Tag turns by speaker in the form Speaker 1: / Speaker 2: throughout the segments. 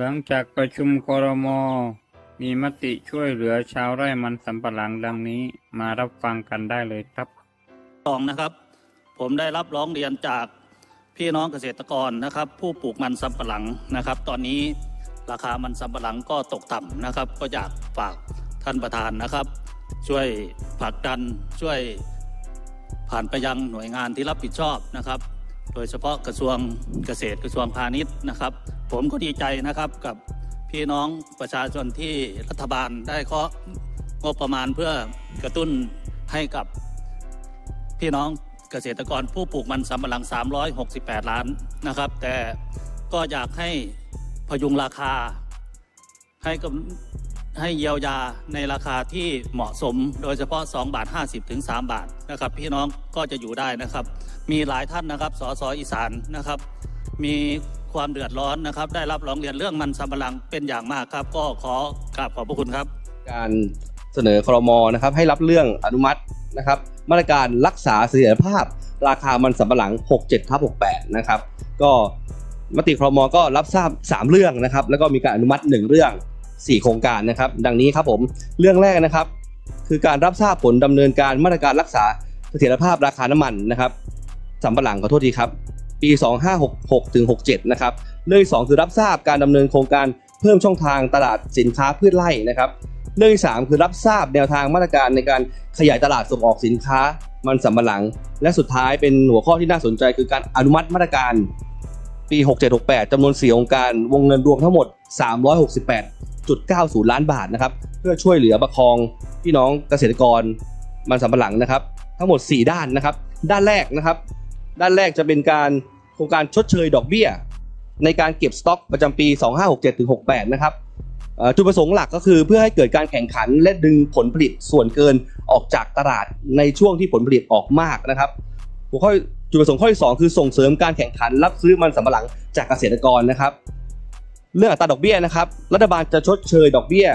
Speaker 1: หลังจากประชุมครม มีมติช่วยเหลือชาวไร่มันสำปะหลังดังนี้มารับฟังกันได้เลยครับ
Speaker 2: สองนะครับ ผมได้รับร้องเรียนจากพี่น้องเกษตรกรนะครับ ผู้ปลูกมันสำปะหลังนะครับ ตอนนี้ราคามันสำปะหลังก็ตกต่ำนะครับ ก็อยากฝากท่านประธานนะครับ ช่วยผลักดันช่วยผ่านไปยังหน่วยงานที่รับผิดชอบนะครับ โดยเฉพาะกระทรวงเกษตรกระทรวงพาณิชย์นะครับ ผมก็ดีใจนะครับกับพี่น้องประชาชนที่รัฐบาลได้เคาะงบประมาณเพื่อกระตุ้นให้กับพี่น้องเกษตรกรผู้ปลูกมันสำปะหลัง 368 ล้านนะครับ แต่ก็อยากให้พยุงราคาให้กับให้เยียวยาในราคาที่เหมาะสมโดยเฉพาะ 2 บาท 50 ถึง 3 บาทนะครับ พี่น้องก็จะอยู่ได้นะครับ มีหลายท่านนะครับสสอีสานนะครับ มี ความเดือดร้อนนะครับ ได้รับร้องเรียนเรื่องมันสำปะหลังเป็นอย่างมากครับ ก็ขอกราบขอบพระคุณครับ
Speaker 3: การเสนอครมนะครับให้รับเรื่องอนุมัตินะครับมาตรการรักษาเสถียรภาพ ราคามันสำปะหลัง 67ทับ68 นะครับ ก็มติครมก็รับทราบ 3 เรื่องนะครับ แล้วก็มีการอนุมัติ 1 เรื่อง 4 โครงการนะครับ ดังนี้ครับผมเรื่องแรกนะครับ คือการรับทราบผลดำเนินการมาตรการรักษาเสถียรภาพราคาน้ำมันนะครับสำปะหลังขอโทษทีครับ 2566ถึง67 นะครับ เรื่องที่สองคือรับทราบการดำเนินโครงการเพิ่มช่องทางตลาดสินค้าพืชไร่นะครับ เรื่องที่สามคือรับทราบแนวทางมาตรการในการขยายตลาดส่งออกสินค้ามันสำปะหลัง และสุดท้ายเป็นหัวข้อที่น่าสนใจคือการอนุมัติมาตรการปี 6768จำนวน 4 องค์การวงเงินรวมทั้งหมด 368.90 ล้านบาทนะครับ เพื่อช่วยเหลือประคองพี่น้องเกษตรกรมันสำปะหลังนะครับ ทั้งหมด 4 ด้านนะครับ ด้านแรกนะครับ ด้านแรกจะเป็นการ โครงการชดเชยดอกเบี้ย ในการเก็บสต็อกประจำปี 2567-68 นะครับจุดประสงค์หลักก็คือเพื่อให้เกิดการแข่งขันและดึงผลผลิตส่วนเกินออกจากตลาดในช่วงที่ผลผลิตออกมากนะครับหัวข้อจุดประสงค์ข้อที่2คือส่งเสริมการแข่งขันรับซื้อมันสำปะหลังจากเกษตรกรนะครับ เรื่องอัตราดอกเบี้ยนะครับ รัฐบาลจะชดเชยดอกเบี้ย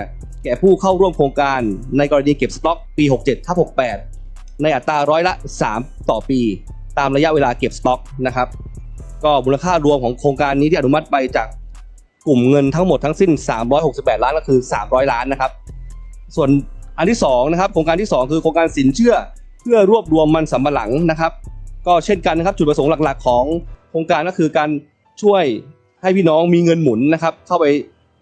Speaker 3: แก่ผู้เข้าร่วมโครงการในกรณีเก็บสต็อกปี 67ทับ68 ในอัตราร้อยละ 3 ต่อปี ตามระยะเวลาเก็บสต็อกนะครับ ก็มูลค่ารวมของโครงการนี้ที่อนุมัติไปจากกลุ่มเงินทั้งหมดทั้งสิ้น 368 ล้านก็คือ 300 ล้านนะครับ ส่วนอันที่2นะครับโครงการที่ 2 คือโครงการสินเชื่อเพื่อรวบรวมมันสำปะหลังนะครับ ก็เช่นกันนะครับจุดประสงค์หลักๆ ของโครงการก็คือการช่วยให้พี่น้องมีเงินหมุนนะครับ เข้าไป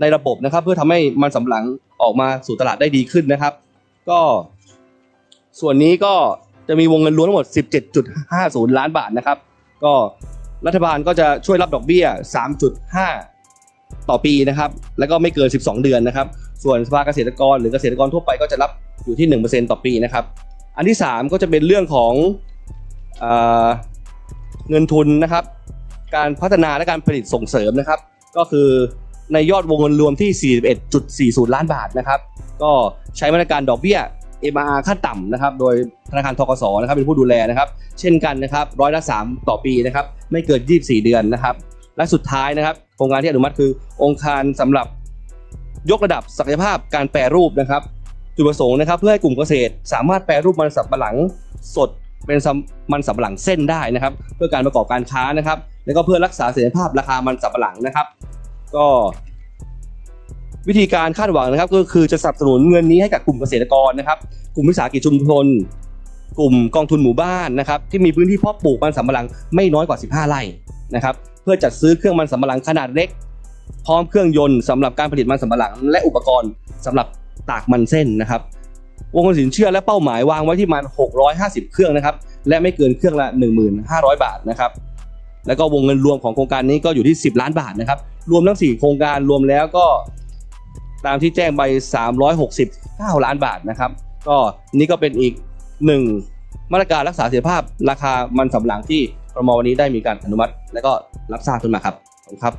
Speaker 3: ในระบบนะครับ เพื่อทำให้มันสำปะหลังออกมาสู่ตลาดได้ดีขึ้นนะครับ ก็ ส่วนนี้ก็จะมีวงเงินรวมทั้งหมด 17.50 ล้านบาทนะครับ ก็ รัฐบาลก็จะช่วยรับดอกเบี้ย 3.5 ต่อปีนะครับ แล้วก็ไม่เกิน 12 เดือนนะครับ ส่วนสภาเกษตรกรหรือเกษตรกรทั่วไปก็จะรับอยู่ที่ 1%ต่อปีนะครับ อันที่ 3 ก็จะเป็นเรื่องของเอเงินทุนนะครับ การพัฒนาและการผลิตส่งเสริมนะครับ ก็คือในยอดวงเงินรวมที่ 41.40 ล้านบาทนะครับ ก็ใช้มาตรการดอกเบี้ย MRR ขั้นต่ำนะครับ โดยธนาคารทกสนะครับเป็นผู้ดูแลนะครับ เช่นกันนะครับร้อยละ 3 ต่อปีนะครับ ไม่เกิน 24 เดือนนะครับ และสุดท้ายนะครับ โครงการที่อนุมัติคือองค์การสำหรับยกระดับศักยภาพการแปรรูปนะครับ จุดประสงค์นะครับ เพื่อให้กลุ่มเกษตร สามารถแปรรูปมันสำปะหลังสดเป็นมันสำปะหลังเส้นได้นะครับ เพื่อการประกอบการค้านะครับ แล้วก็เพื่อรักษาเสถียรภาพราคามันสำปะหลังนะครับ ก็ วิธีการคาดหวังนะครับ ก็คือจะสนับสนุนเงินนี้ให้กับกลุ่มเกษตรกรนะครับ กลุ่มวิสาหกิจชุมชนกลุ่มกองทุนหมู่บ้านนะครับที่มีพื้นที่เพาะปลูกมันสำปะหลังไม่น้อยกว่า 15 ไร่นะครับเพื่อจัดซื้อเครื่องมันสำปะหลังขนาดเล็ก พร้อมเครื่องยนต์สำหรับการผลิตมันสำปะหลัง และอุปกรณ์สำหรับตากมันเส้นนะครับวงเงินสินเชื่อและเป้าหมายวางไว้ที่ประมาณ650 เครื่องนะครับและไม่เกินเครื่องละ 1,500 บาทนะครับแล้วก็วงเงินรวมของโครงการนี้ก็อยู่ที่ 10 ล้านบาทนะครับรวมทั้ง 4 โครงการรวมแล้วก็ ตามที่แจ้งไป 369 ล้านบาทนะครับ ก็นี่ก็เป็นอีกหนึ่งมาตรการรักษาเสถียรภาพ ราคามันสำปะหลังที่ครมวันนี้ได้มีการอนุมัติ และก็รับทราบขึ้นมาครับขอบคุณครับ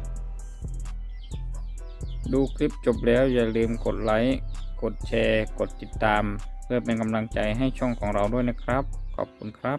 Speaker 1: ดูคลิปจบแล้วอย่าลืมกดไลค์กดแชร์ กดติดตาม เพื่อเป็นกำลังใจให้ช่องของเราด้วยนะครับ ขอบคุณครับ